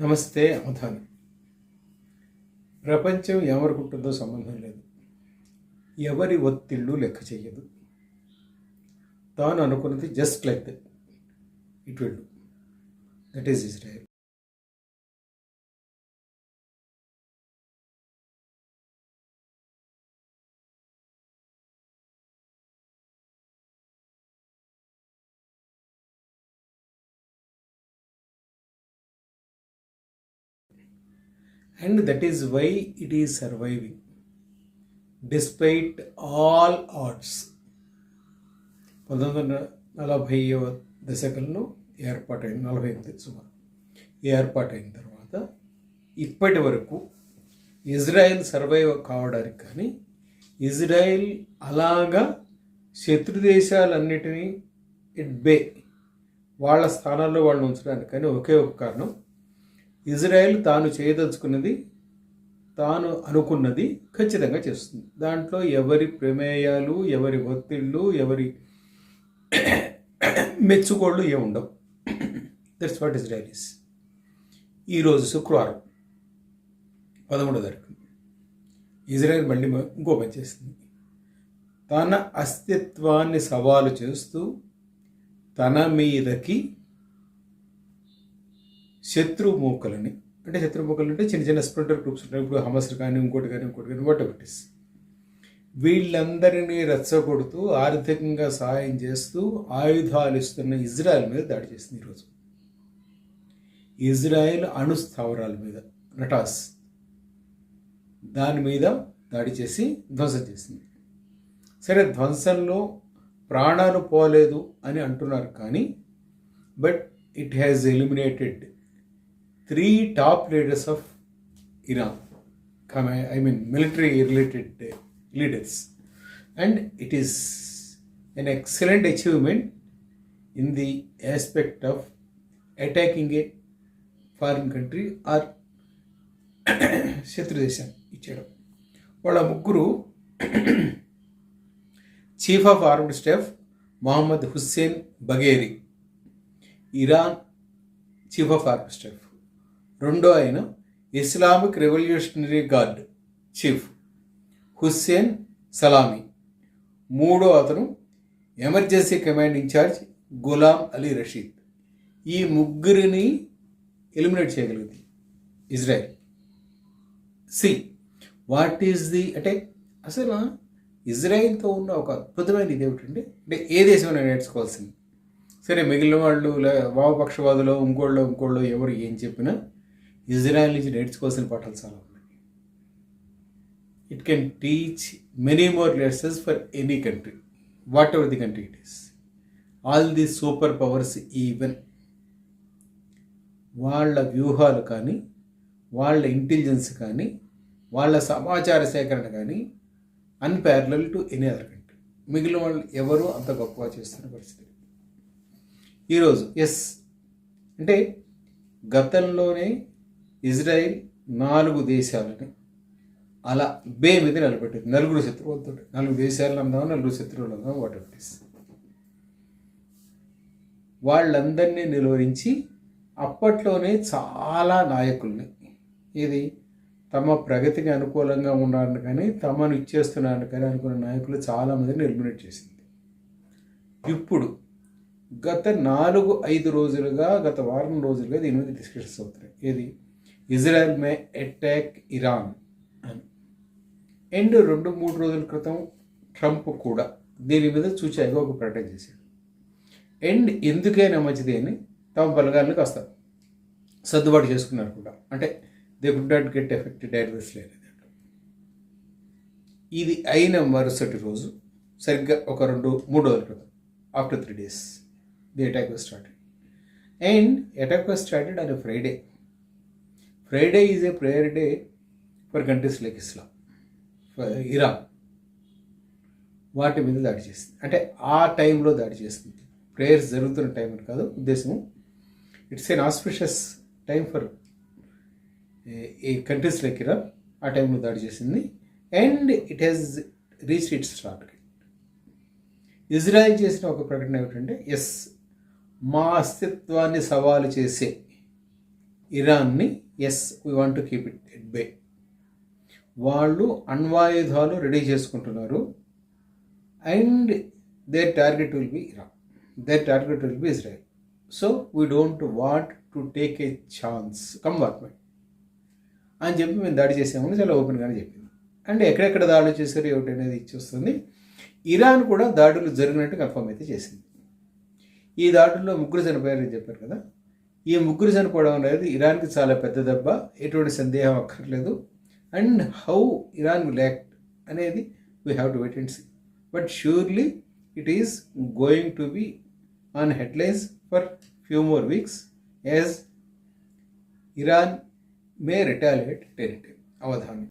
నమస్తే అవధాని ప్రపంచం ఎవరికుంటుందో సంబంధం లేదు. ఎవరి ఒత్తిళ్ళు లెక్క చేయదు. తాను అనుకున్నది just like that it will that is Israel and that is why it is surviving despite all odds పంతొమ్మిది వందల నలభైవ దశకంలో ఏర్పాటైంది నలభై ఎనిమిది సుమారు ఏర్పాటైన తర్వాత ఇప్పటి వరకు ఇజ్రాయెల్ సర్వైవ్ కావడానికి కానీ ఇజ్రాయెల్ అలాగా శత్రు దేశాలన్నిటినీ ఇట్ బే వాళ్ళ స్థానాల్లో వాళ్ళు ఉంచడానికి కానీ ఒకే ఒక కారణం ఇజ్రాయెల్ తాను చేయదలుచుకున్నది తాను అనుకున్నది ఖచ్చితంగా చేస్తుంది. దాంట్లో ఎవరి ప్రమేయాలు ఎవరి ఒత్తిళ్ళు ఎవరి మెచ్చుకోళ్ళు ఏముండవు దట్స్ వాట్ ఇజ్రాయలీస్ ఈరోజు శుక్రవారం పదమూడో తారీఖు. ఇజ్రాయెల్ మళ్ళీ ఇంకో పని చేస్తుంది. తన అస్తిత్వాన్ని సవాలు చేస్తూ తన మీదకి శత్రుమూకలని. అంటే శత్రు మూకలు అంటే చిన్న చిన్న స్ప్రింటర్ గ్రూప్స్ ఉంటాయి. ఇప్పుడు హమస్ కానీ ఇంకోటి కానీ ఇంకోటి కానీ వాట్ ఎవర్ ఇస్ వీళ్ళందరినీ రెచ్చగొడుతూ ఆర్థికంగా సహాయం చేస్తూ ఆయుధాలు ఇస్తున్న ఇజ్రాయెల్ మీద దాడి చేసింది ఈరోజు ఇజ్రాయెల్ అణు స్థావరాల మీద నటాస్ దాని మీద దాడి చేసి ధ్వంసం చేసింది. సరే ధ్వంసంలో ప్రాణాలు పోలేదు అని అంటున్నారు కానీ but it has eliminated three top leaders of Iran I mean military related leaders and it is an excellent achievement in the aspect of attacking a foreign country or శత్రు దేశం ఇచ్చేయడం వాళ్ళ ముగ్గురు chief of armed staff Mohammad Hussein Bagheri Iran chief of armed staff రెండో ఆయన Islamic revolutionary guard chief Hussein Salami. మూడో అతను emergency command incharge Gholam Ali Rashid. ఈ ముగ్గురిని ఎలిమినేట్ చేయగలిగింది Israel. See what is the అంటే అసలు ఇజ్రాయెల్తో ఉన్న ఒక అద్భుతమైన ఇది ఏమిటంటే అంటే ఏ దేశమైనా నేర్చుకోవాల్సింది. సరే మిగిలిన వాళ్ళు వామపక్షవాదులు ఇంకోళ్ళు ఇంకోళ్ళు ఎవరు ఏం చెప్పినా ఇజ్రాయెల్ నుంచి నేర్చుకోవాల్సిన పాఠాలు చాలా ఉన్నాయి. It can teach many more lessons for any country whatever the country it is all the super powers even వాళ్ళ వ్యూహాలు కానీ వాళ్ళ ఇంటెలిజెన్స్ కానీ వాళ్ళ సమాచార సేకరణ కానీ unparalleled to any other country మిగిలిన వాళ్ళు ఎవరు అంత గొప్పగా చేస్తున్న పరిస్థితి ఈరోజు ఎస్ అంటే గతంలోనే ఇజ్రాయిల్ నాలుగు దేశాలని అలా బే మీద నిలబెట్టింది. నలుగురు శత్రువులతో. నాలుగు దేశాలను అందాం నలుగురు శత్రువులు అందాం వాట్ ఇస్ వాళ్ళందరినీ నిలువరించి అప్పట్లోనే చాలా నాయకుల్ని ఇది తమ ప్రగతికి అనుకూలంగా ఉన్నారని కానీ తమను ఇచ్చేస్తున్నారని కానీ అనుకున్న నాయకులు చాలామందిని ఎలిమినేట్ చేసింది. ఇప్పుడు గత నాలుగు ఐదు రోజులుగా గత వారం రోజులుగా దీని మీద డిస్కషన్స్ అవుతున్నాయి. ఏది? Israel may attack Iran. అని అండ్ రెండు మూడు రోజుల క్రితం ట్రంప్ కూడా దీని మీద చూచాయిగా ఒక ప్రకటన చేశాడు. అండ్ ఎందుకైనా మంచిది అని తమ బలగాలను కాస్త సర్దుబాటు చేసుకున్నారు కూడా. అంటే they could not get affected adversely లేదు. ఇది అయిన మరుసటి రోజు సరిగ్గా ఒక రెండు మూడు రోజుల క్రితం after three days the attack was started and attack was started on Friday Friday is a prayer day for countries like Islam Iran వాటి మీద దాడి చేసింది అంటే ఆ టైంలో దాడి చేస్తుంది. ప్రేయర్స్ జరుగుతున్న టైం అని కాదు ఉద్దేశం it's an auspicious time for ఈ కంట్రీస్ లైక్ ఇరాన్ ఆ టైంలో దాడి చేసింది. And it has reach its target Israel చేసిన ఒక ప్రకటన ఏమిటంటే ఎస్ మా అస్తిత్వాన్ని సవాలు చేసే ఇరాన్ని yes we want to keep it at bay వాళ్ళు అణ్వాయుధాలు రెడీ చేసుకుంటున్నారు. And their target will be Iran their target will be Israel so we don't want to take a chance compartment అని చెప్పి మేము దాడి చేసామని చాలా ఓపెన్గానే చెప్పింది. అండ్ ఎక్కడెక్కడ దాడులు చేశారు ఏమిటి అనేది ఇచ్చి వస్తుంది ఇరాన్ కూడా దాడులు జరిగినట్టు కన్ఫర్మ్ అయితే చేసింది. ఈ దాడుల్లో ముగ్గురు చనిపోయారని చెప్పారు కదా. ఈ ముగ్గురు చనిపోవడం అనేది ఇరాన్కి చాలా పెద్ద దెబ్బ ఎటువంటి సందేహం అక్కర్లేదు. And how Iran will act అనేది we have to wait and see but surely it is going to be on headlines for few more weeks as Iran may retaliate territory Avadhanam.